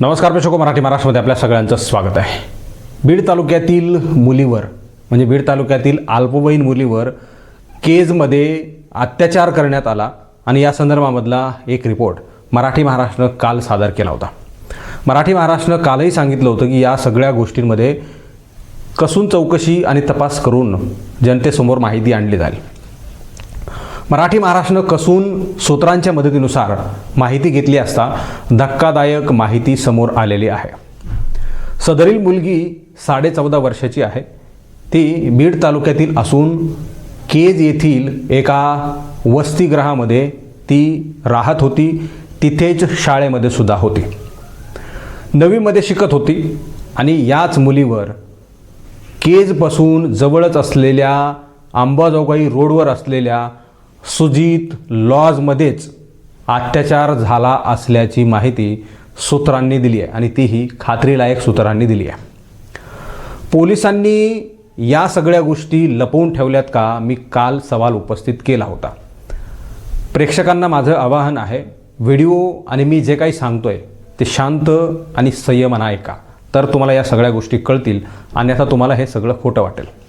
नमस्कार प्रेक्षको मराठी महाराष्ट्रामध्ये आपल्या सगळ्यांचं स्वागत आहे. बीड तालुक्यातील मुलीवर म्हणजे बीड तालुक्यातील अल्पवयीन मुलीवर केजमध्ये अत्याचार करण्यात आला आणि या संदर्भामधला एक रिपोर्ट मराठी महाराष्ट्रनं काल सादर केला होता. मराठी महाराष्ट्रनं कालही सांगितलं होतं की या सगळ्या गोष्टींमध्ये कसून चौकशी आणि तपास करून जनतेसमोर माहिती आणली जाईल. मराठी महाराष्ट्रनं कसून सूत्रांच्या मदतीनुसार माहिती घेतली असता धक्कादायक माहिती समोर आलेली आहे. सदरील मुलगी साडे चौदा वर्षाची आहे. ती बीड तालुक्यातील असून केज येथील एका वसतिगृहामध्ये ती राहत होती. तिथेच शाळेमध्ये सुद्धा होती. नवीमध्ये शिकत होती आणि याच मुलीवर केजपासून जवळच असलेल्या अंबाजोगाई रोडवर असलेल्या सुजित लॉजमध्येच अत्याचार झाला असल्याची माहिती सूत्रांनी दिली आहे आणि तीही खात्रीलायक सूत्रांनी दिली आहे. पोलिसांनी या सगळ्या गोष्टी लपवून ठेवल्यात का? मी काल सवाल उपस्थित केला होता. प्रेक्षकांना माझं आवाहन आहे व्हिडिओ आणि मी जे काही सांगतोय ते शांत आणि संयमन ऐका तर तुम्हाला या सगळ्या गोष्टी कळतील आणि आता तुम्हाला हे सगळं खोटं वाटेल.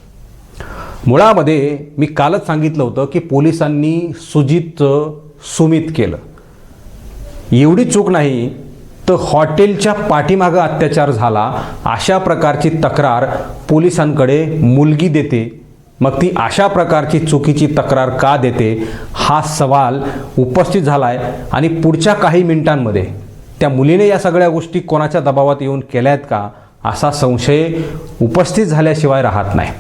मुळामध्ये मी कालच सांगितलं होतं की पोलिसांनी सुजितचं सुमित केलं. एवढी चूक नाही तर हॉटेलच्या पाठीमागं अत्याचार झाला अशा प्रकारची तक्रार पोलिसांकडे मुलगी देते. मग ती अशा प्रकारची चुकीची तक्रार का देते? हा सवाल उपस्थित झाला आहे आणि पुढच्या काही मिनिटांमध्ये त्या मुलीने या सगळ्या गोष्टी कोणाच्या दबावात येऊन केल्या आहेत का असा संशय उपस्थित झाल्याशिवाय राहत नाही.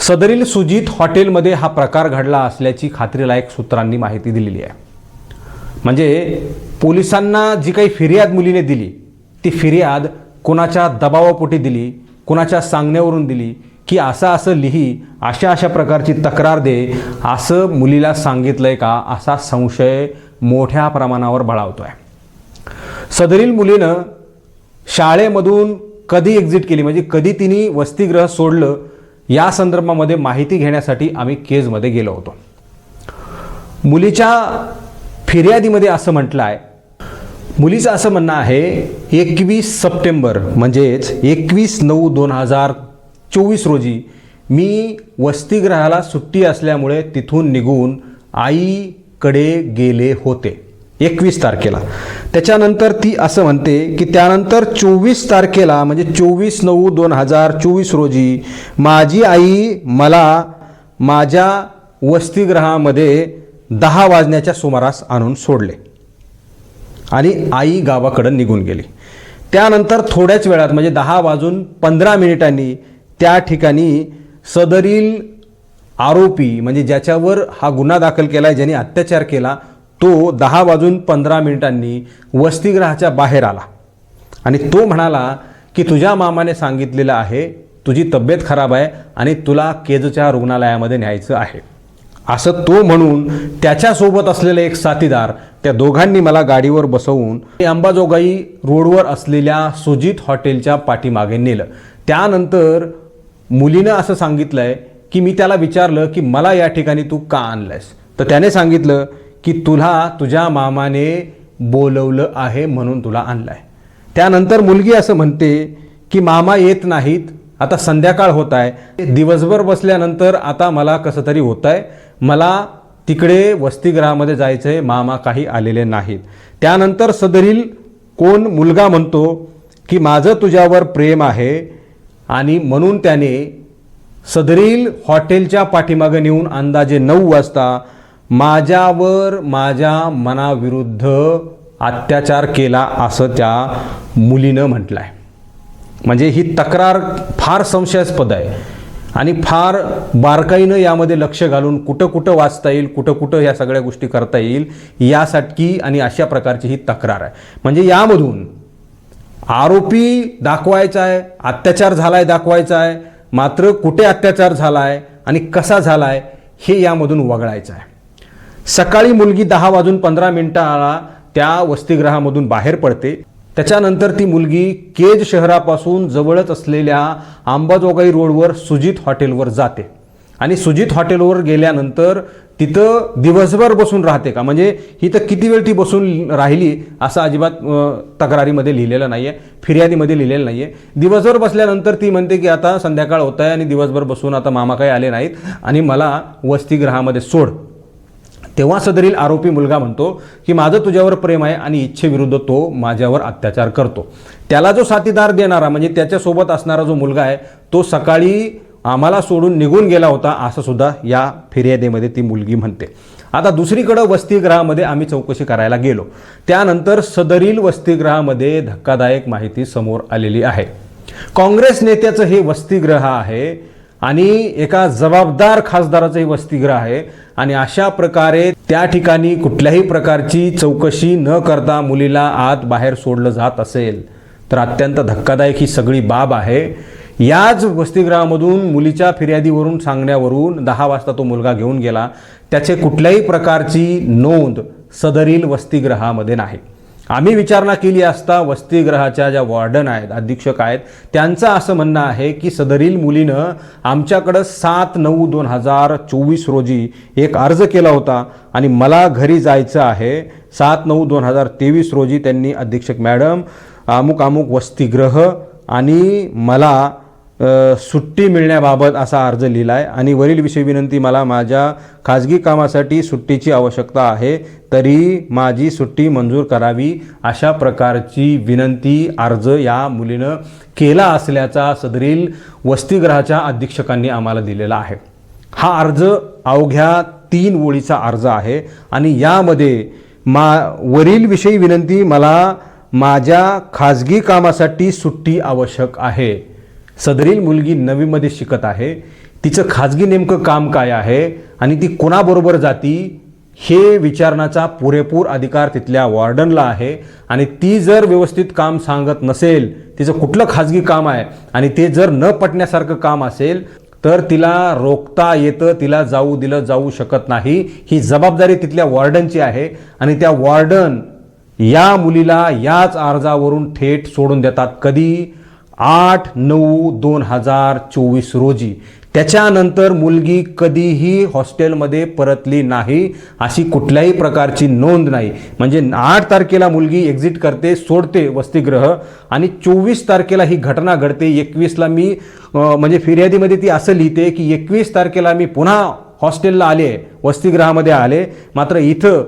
सदरील सुजित हॉटेलमध्ये हा प्रकार घडला असल्याची खात्रीलायक सूत्रांनी माहिती दिलेली आहे. म्हणजे पोलिसांना जी काही फिर्याद मुलीने दिली ती फिर्याद कोणाच्या दबावापोटी दिली कोणाच्या सांगण्यावरून दिली की असं असं लिही अशा अशा प्रकारची तक्रार दे असं मुलीला सांगितलंय का असा संशय मोठ्या प्रमाणावर बळावतो आहे सदरील मुलीनं शाळेमधून कधी एक्झिट केली म्हणजे कधी तिने वसतिगृह सोडलं या संदर्भामध्ये माहिती घेण्यासाठी आम्ही केजमध्ये गेलो होतो. मुलीच्या फिर्यादीमध्ये असं म्हटलं आहे मुलीचं असं म्हणणं आहे एकवीस सप्टेंबर म्हणजेच एकवीस नऊ दोन हजार चोवीस रोजी मी वसतिगृहाला सुट्टी असल्यामुळे तिथून निघून आईकडे गेले होते. एकवीस तारखेला. त्याच्यानंतर ती असं म्हणते की त्यानंतर चोवीस तारखेला म्हणजे चोवीस नऊ दोन हजार चोवीस रोजी माझी आई मला माझ्या वसतिगृहामध्ये दहा वाजण्याच्या सुमारास आणून सोडले. आणि आई गावाकडं निघून गेली. त्यानंतर थोड्याच वेळात म्हणजे दहा वाजून पंधरा मिनिटांनी त्या ठिकाणी सदरील आरोपी म्हणजे ज्याच्यावर हा गुन्हा दाखल केला आहे ज्याने अत्याचार केला तो दहा वाजून पंधरा मिनिटांनी वसतिगृहाच्या बाहेर आला. आणि तो म्हणाला की तुझ्या मामाने सांगितलेलं आहे तुझी तब्येत खराब आहे आणि तुला केजच्या रुग्णालयामध्ये न्यायचं आहे. असं तो म्हणून त्याच्यासोबत असलेले एक साथीदार त्या दोघांनी मला गाडीवर बसवून अंबाजोगाई रोडवर असलेल्या सुजित हॉटेलच्या पाठीमागे नेलं. त्यानंतर मुलीनं असं सांगितलंय की मी त्याला विचारलं की मला या ठिकाणी तू का आणलंयस? तर त्याने सांगितलं की तुला तुझ्या मामाने बोलवलं आहे म्हणून तुला आणलाय. त्यानंतर मुलगी असं म्हणते की मामा येत नाहीत आता संध्याकाळ होत आहे दिवसभर बसल्यानंतर आता मला कसं तरी होत आहे मला तिकडे वसतिगृहामध्ये जायचं आहे मामा काही आलेले नाहीत. त्यानंतर सदरील कोण मुलगा म्हणतो की माझं तुझ्यावर प्रेम आहे आणि म्हणून त्याने सदरील हॉटेलच्या पाठीमागे नेऊन अंदाजे नऊ वाजता माझ्यावर माझ्या मनाविरुद्ध अत्याचार केला असं त्या मुलीनं म्हटलं आहे म्हणजे ही तक्रार फार संशयास्पद आहे. आणि फार बारकाईनं यामध्ये लक्ष घालून कुठं कुठं वाचता येईल कुठं कुठं या सगळ्या गोष्टी करता येईल यासाठी आणि अशा प्रकारची ही तक्रार आहे. म्हणजे यामधून आरोपी दाखवायचा आहे अत्याचार झालाय दाखवायचा आहे मात्र कुठे अत्याचार झालाय आणि कसा झाला आहे हे यामधून वगळायचं आहे सकाळी मुलगी दहा वाजून पंधरा मिनिटाला त्या वसतिगृहामधून बाहेर पडते. त्याच्यानंतर ती मुलगी केज शहरापासून जवळच असलेल्या अंबाजोगाई रोडवर सुजित हॉटेलवर जाते. आणि सुजित हॉटेलवर गेल्यानंतर तिथं दिवसभर बसून राहते का? म्हणजे ही तर किती वेळ ती बसून राहिली असं अजिबात तक्रारीमध्ये लिहिलेलं नाही आहे फिर्यादीमध्ये लिहिलेलं नाही आहे दिवसभर बसल्यानंतर ती म्हणते की आता संध्याकाळ होत आहे आणि दिवसभर बसून आता मामा काही आले नाहीत आणि मला वसतिगृहामध्ये सोड. तेव्हा सदरील आरोपी मुलगा म्हणतो की माझं तुझ्यावर प्रेम आहे आणि इच्छेविरुद्ध तो माझ्यावर अत्याचार करतो. त्याला जो साथीदार देणारा म्हणजे त्याच्यासोबत असणारा जो मुलगा आहे तो सकाळी आम्हाला सोडून निघून गेला होता असं सुद्धा या फिर्यादीमध्ये ती मुलगी म्हणते. आता दुसरीकडं वसतिगृहामध्ये आम्ही चौकशी करायला गेलो. त्यानंतर सदरील वसतिगृहामध्ये धक्कादायक माहिती समोर आलेली आहे. काँग्रेस नेत्याचं हे वसतिगृह आहे आणि एका जबाबदार खासदाराचंही वसतिगृह आहे. आणि अशा प्रकारे त्या ठिकाणी कुठल्याही प्रकारची चौकशी न करता मुलीला आत बाहेर सोडलं जात असेल तर अत्यंत धक्कादायक ही सगळी बाब आहे. याच वसतिगृहामधून मुलीच्या फिर्यादीवरून सांगण्यावरून दहा वाजता तो मुलगा घेऊन गेला. त्याचे कुठल्याही प्रकारची नोंद सदरील वसतिगृहामध्ये नाही. आम्ही विचारणा केली असता वसतिगृहाच्या ज्या वॉर्डन आहेत अधीक्षक आहेत त्यांचं असं म्हणणं आहे की सदरील मुलीनं आमच्याकडं सात नऊ दोन हजार चोवीस रोजी एक अर्ज केला होता आणि मला घरी जायचं आहे. सात नऊ दोन हजार तेवीस रोजी त्यांनी अधीक्षक मॅडम अमुक अमुक वसतिगृह आणि मला सुट्टी मिळण्याबाबत असा अर्ज लिहिला आहे आणि वरील विषय विनंती मला माझ्या खाजगी कामासाठी सुट्टीची आवश्यकता आहे तरी माझी सुट्टी मंजूर करावी अशा प्रकारची विनंती अर्ज या मुलीनं केला असल्याचा सदरील वसतिगृहाच्या अधीक्षकांनी आम्हाला दिलेला आहे. हा अर्ज अवघ्या तीन ओळीचा अर्ज आहे आणि यामध्ये मा वरील विषयी विनंती मला माझ्या खाजगी कामासाठी सुट्टी आवश्यक आहे. सदरील मुलगी नवीमध्ये शिकत आहे. तिचं खाजगी नेमकं काम काय आहे आणि ती कोणाबरोबर जाती हे विचारण्याचा पुरेपूर अधिकार तिथल्या वॉर्डनला आहे. आणि ती जर व्यवस्थित काम सांगत नसेल तिचं कुठलं खाजगी काम आहे आणि ते जर न पटण्यासारखं काम असेल तर तिला रोखता येतं तिला जाऊ दिलं जाऊ शकत नाही. ही जबाबदारी तिथल्या वॉर्डनची आहे आणि त्या वॉर्डन या मुलीला याच अर्जावरून थेट सोडून देतात. कधी? आठ नऊ दोन हजार चोवीस रोजी. त्याच्यानंतर मुलगी कधीही हॉस्टेलमध्ये परतली नाही अशी कुठल्याही प्रकारची नोंद नाही. म्हणजे आठ तारखेला मुलगी एक्झिट करते सोडते वसतिगृह आणि चोवीस तारखेला ही घटना घडते. एकवीसला मी म्हणजे फिर्यादीमध्ये ती असं लिहिते की एकवीस तारखेला मी पुन्हा हॉस्टेलला आले वसतिगृहामध्ये आले. मात्र इथं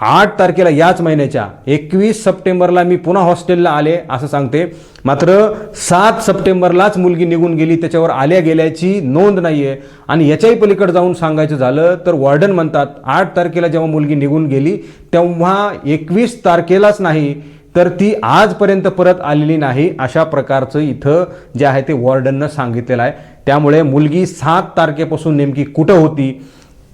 आठ तारखेला याच महिन्याच्या एकवीस सप्टेंबरला मी पुन्हा हॉस्टेलला आले असं सांगते. मात्र सात सप्टेंबरलाच मुलगी निघून गेली त्याच्यावर आल्या गेल्याची नोंद नाही आहे आणि याच्याही पलीकडे जाऊन सांगायचं झालं तर वॉर्डन म्हणतात आठ तारखेला जेव्हा मुलगी निघून गेली तेव्हा एकवीस तारखेलाच नाही तर ती आजपर्यंत परत आलेली नाही अशा प्रकारचं इथं जे आहे ते वॉर्डननं सांगितलेलं आहे. त्यामुळे मुलगी सात तारखेपासून नेमकी कुठं होती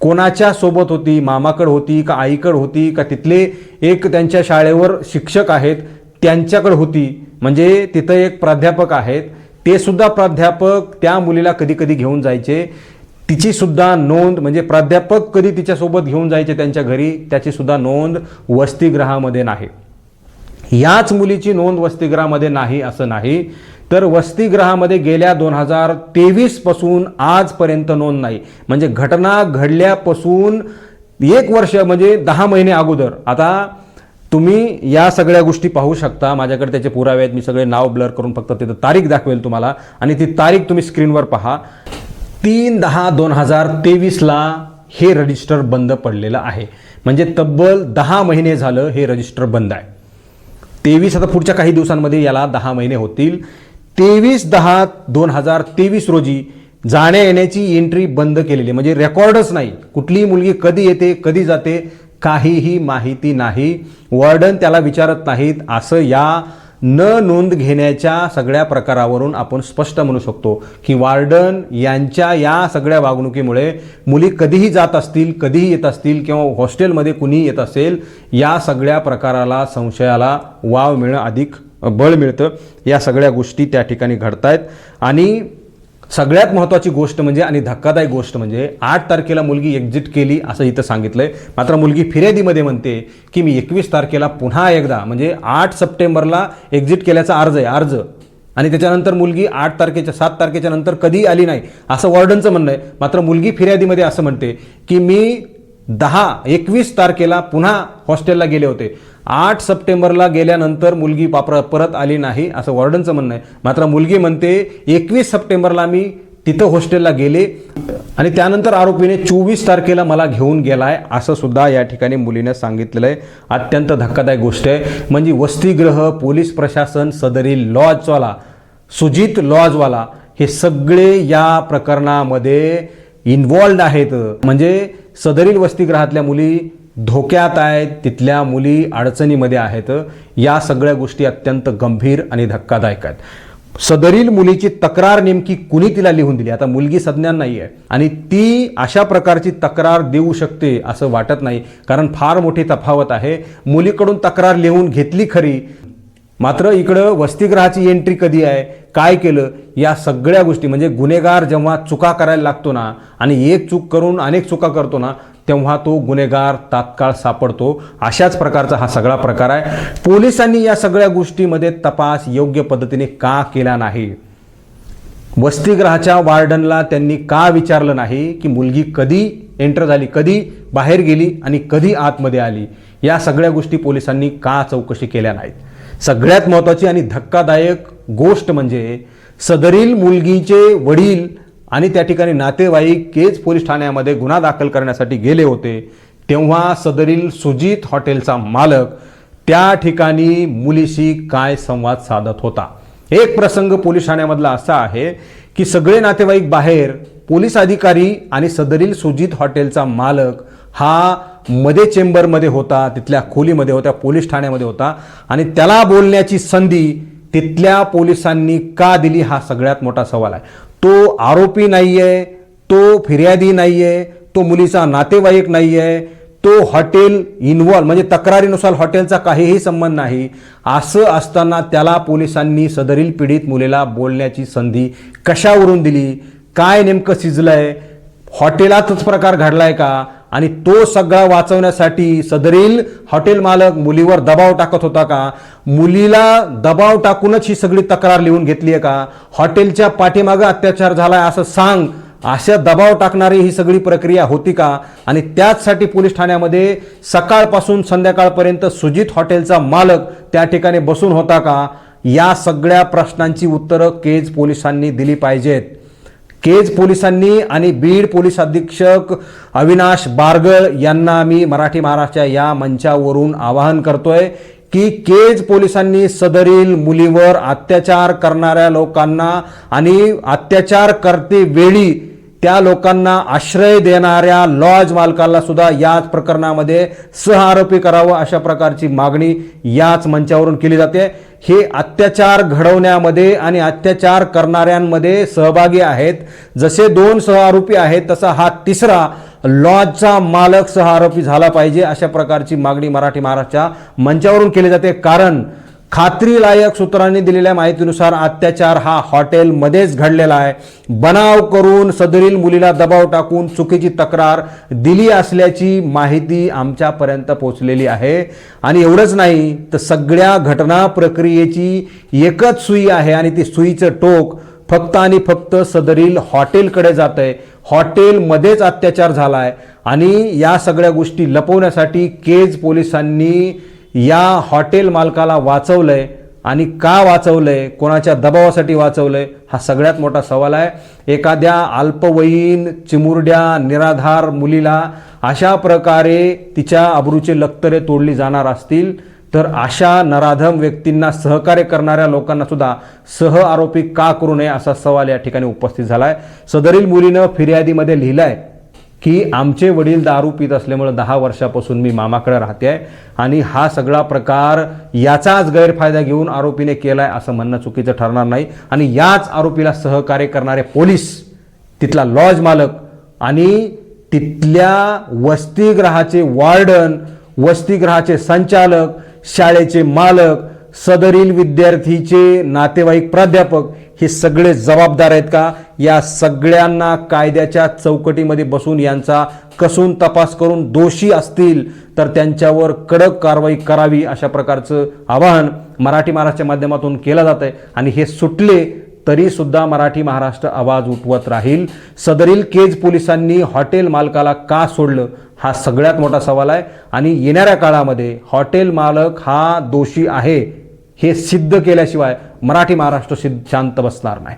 कोणाच्या सोबत होती? मामाकड होती का आईकड होती? का तिथले एक त्यांच्या शाळेवर शिक्षक आहेत त्यांच्याकडे होती. म्हणजे तिथं एक प्राध्यापक आहेत. ते सुद्धा प्राध्यापक त्या मुलीला कधी कधी घेऊन जायचे. तिची सुद्धा नोंद म्हणजे प्राध्यापक कधी तिच्यासोबत घेऊन जायचे त्यांच्या घरी त्याची सुद्धा नोंद वसतिगृहामध्ये नाही. याच मुलीची नोंद वसतिगृहामध्ये नाही असं नाही. तर वसतिगृहामध्ये गेल्या दोन हजार तेवीसपासून आजपर्यंत नोंद नाही. म्हणजे घटना घडल्यापासून एक वर्ष म्हणजे दहा महिने अगोदर. आता तुम्ही या सगळ्या गोष्टी पाहू शकता. माझ्याकडे त्याचे पुरावे आहेत. मी सगळे नाव ब्लर करून फक्त तिथं तारीख दाखवेल तुम्हाला. आणि ती तारीख तुम्ही स्क्रीनवर पहा. तीन दहा दोन हजार तेवीसला हे रजिस्टर बंद पडलेलं आहे. म्हणजे तब्बल दहा महिने झालं हे रजिस्टर बंद आहे. तेवीस आता पुढच्या काही दिवसांमध्ये याला दहा महिने होतील. तेवीस दहा दोन हजार तेवीस रोजी जाण्या येण्याची एंट्री बंद केलेली म्हणजे रेकॉर्डच नाही. कुठलीही मुलगी कधी येते कधी जाते काहीही माहिती नाही. वॉर्डन त्याला विचारत नाहीत. असं या न नोंद घेण्याच्या सगळ्या प्रकारावरून आपण स्पष्ट म्हणू शकतो की वार्डन यांच्या या सगळ्या वागणुकीमुळे मुली कधीही जात असतील कधीही येत असतील किंवा हॉस्टेलमध्ये कुणीही येत असेल या सगळ्या प्रकाराला संशयाला वाव मिळणं अधिक बळ मिळतं. या सगळ्या गोष्टी त्या ठिकाणी घडतायत. आणि सगळ्यात महत्त्वाची गोष्ट म्हणजे आणि धक्कादायक गोष्ट म्हणजे आठ तारखेला मुलगी एक्झिट केली असं इथं सांगितलं आहे मात्र मुलगी फिर्यादीमध्ये म्हणते की मी एकवीस तारखेला पुन्हा एकदा म्हणजे आठ सप्टेंबरला एक्झिट केल्याचा अर्ज आहे अर्ज. आणि त्याच्यानंतर मुलगी आठ तारखेच्या सात तारखेच्या नंतर कधी आली नाही असं वॉर्डनचं म्हणणं आहे. मात्र मुलगी फिर्यादीमध्ये असं म्हणते की मी दहा एकवीस तारखेला पुन्हा हॉस्टेलला गेले होते. आठ सप्टेंबरला गेल्यानंतर मुलगी पापर परत आली नाही असं वॉर्डनचं म्हणणं आहे. मात्र मुलगी म्हणते एकवीस सप्टेंबरला मी तिथं हॉस्टेलला गेले आणि त्यानंतर आरोपीने चोवीस तारखेला मला घेऊन गेलाय असं सुद्धा या ठिकाणी मुलीने सांगितलेलं आहे. अत्यंत धक्कादायक गोष्ट आहे. म्हणजे वसतिगृह पोलीस प्रशासन सदरील लॉजवाला सुजित लॉजवाला हे सगळे या प्रकरणामध्ये इन्वॉल्ड आहेत. म्हणजे सदरील वसतिगृहातल्या मुली धोक्यात आहेत तिथल्या मुली अडचणीमध्ये आहेत. या सगळ्या गोष्टी अत्यंत गंभीर आणि धक्कादायक आहेत. सदरील मुलीची तक्रार नेमकी कुणी तिला लिहून दिली? आता मुलगी सज्ञान नाही आहे आणि ती अशा प्रकारची तक्रार देऊ शकते असं वाटत नाही कारण फार मोठी तफावत आहे. मुलीकडून तक्रार लिहून घेतली खरी मात्र इकडं वसतिगृहाची एंट्री कधी आहे काय केलं या सगळ्या गोष्टी म्हणजे गुन्हेगार जेव्हा चुका करायला लागतो ना आणि एक चूक करून अनेक चुका करतो ना तेव्हा तो गुन्हेगार तात्काळ सापडतो. अशाच प्रकारचा हा सगळा प्रकार आहे. पोलिसांनी या सगळ्या गोष्टीमध्ये तपास योग्य पद्धतीने का केला नाही? वसतिगृहाच्या वार्डनला त्यांनी का विचारलं नाही की मुलगी कधी एंटर झाली कधी बाहेर गेली आणि कधी आतमध्ये आली? या सगळ्या गोष्टी पोलिसांनी का चौकशी केल्या नाहीत? सगळ्यात महत्त्वाची आणि धक्कादायक गोष्ट म्हणजे सदरील मुलगीचे वडील आणि त्या ठिकाणी नातेवाईक केज पोलीस ठाण्यामध्ये गुन्हा दाखल करण्यासाठी गेले होते. तेव्हा सदरील सुजित हॉटेलचा मालक त्या ठिकाणी मुलीशी काय संवाद साधत होता. एक प्रसंग पोलीस ठाण्यामधला असा आहे की सगळे नातेवाईक बाहेर पोलीस अधिकारी आणि सदरील सुजित हॉटेलचा मालक हा मध्ये चेंबरमध्ये होता तिथल्या खोलीमध्ये होत्या पोलीस ठाण्यामध्ये होता. आणि त्याला बोलण्याची संधी तिथल्या पोलिसांनी का दिली हा सगळ्यात मोठा सवाल आहे. तो आरोपी नाही आहे तो फिर्यादी नाही आहे तो मुलीचा नातेवाईक नाही आहे तो हॉटेल इन्व्हॉल्व म्हणजे तक्रारीनुसार हॉटेलचा काहीही संबंध नाही. असं असताना त्याला पोलिसांनी सदरील पीडित मुलीला बोलण्याची संधी कशावरून दिली? काय नेमकं शिजलंय? हॉटेलातच प्रकार घडलाय का? आणि तो सगळा वाचवण्यासाठी सदरील हॉटेल मालक मुलीवर दबाव टाकत होता का? मुलीला दबाव टाकूनच ही सगळी तक्रार लिहून घेतली आहे का? हॉटेलच्या पाठीमागं अत्याचार झालाय असं सांग. अशा दबाव टाकणारी ही सगळी प्रक्रिया होती का? आणि त्याचसाठी पोलीस ठाण्यामध्ये सकाळपासून संध्याकाळपर्यंत सुजित हॉटेलचा मालक त्या ठिकाणी बसून होता का? या सगळ्या प्रश्नांची उत्तरं केज पोलिसांनी दिली पाहिजेत. केज पोलिसांनी आणि बीड पोलीस अधीक्षक अविनाश बारगळ यांना मी मराठी महाराष्ट्राच्या या मंचावरून आवाहन करतोय की केज पोलिसांनी सदरील मुलीवर अत्याचार करणाऱ्या लोकांना आणि अत्याचार करते वेळी त्या लोकांना आश्रय देणाऱ्या लॉज मालकाला सुद्धा याच प्रकरणामध्ये सहआरोपी करावं अशा प्रकारची मागणी याच मंचावरून केली जाते. हे अत्याचार घडवण्यामध्ये आणि अत्याचार करणाऱ्यांमध्ये सहभागी आहेत. जसे दोन सहआरोपी आहेत तसा हा तिसरा लॉजचा मालक सहआरोपी झाला पाहिजे अशा प्रकारची मागणी मराठी महाराष्ट्राच्या मंचावरून केली जाते. कारण खात्रीलायक सूत्रांनी दिलेल्या माहितीनुसार अत्याचार हा हॉटेलमध्येच घडलेला आहे. बनाव करून सदरील मुलीला दबाव टाकून चुकीची तक्रार दिली असल्याची माहिती आमच्यापर्यंत पोहोचलेली आहे. आणि एवढंच नाही तर सगळ्या घटना प्रक्रियेची एकच सुई आहे आणि ती सुईचं टोक फक्त आणि फक्त सदरील हॉटेलकडे जात आहे हॉटेलमध्येच अत्याचार झाला आहे आणि या सगळ्या गोष्टी लपवण्यासाठी केज पोलिसांनी या हॉटेल मालकाला वाचवलंय आणि का वाचवलंय कोणाच्या दबावासाठी वाचवलंय हा सगळ्यात मोठा सवाल आहे. एखाद्या अल्पवयीन चिमुरड्या निराधार मुलीला अशा प्रकारे तिच्या अब्रूचे लक्तरे तोडली जाणार असतील तर अशा नराधम व्यक्तींना सहकार्य करणाऱ्या लोकांना सुद्धा सह आरोपी का करू नये असा सवाल या ठिकाणी उपस्थित झाला आहे सदरील मुलीनं फिर्यादीमध्ये लिहिलाय की आमचे वडील दारू पित असल्यामुळं दहा वर्षापासून मी मामाकडे राहते आहे. आणि हा सगळा प्रकार याचाच गैरफायदा घेऊन आरोपीने केला आहे असं म्हणणं चुकीचं ठरणार नाही. आणि याच आरोपीला सहकार्य करणारे पोलीस तिथला लॉज मालक आणि तिथल्या वसतिगृहाचे वॉर्डन वसतिगृहाचे संचालक शाळेचे मालक सदरील विद्यार्थीचे नातेवाईक प्राध्यापक हे सगळे जबाबदार आहेत का? या सगळ्यांना कायद्याच्या चौकटीमध्ये बसून यांचा कसून तपास करून दोषी असतील तर त्यांच्यावर कडक कारवाई करावी अशा प्रकारचं आवाहन मराठी महाराष्ट्राच्या माध्यमातून केलं जात आहे. आणि हे सुटले तरीसुद्धा मराठी महाराष्ट्र आवाज उठवत राहील. सदरील केज पोलिसांनी हॉटेल मालकाला का सोडलं? हा सगळ्यात मोठा सवाल आहे. आणि येणाऱ्या काळामध्ये हॉटेल मालक हा दोषी आहे हे सिद्ध केल्याशिवाय मराठी महाराष्ट्र सिद्ध शांत बसणार नाही.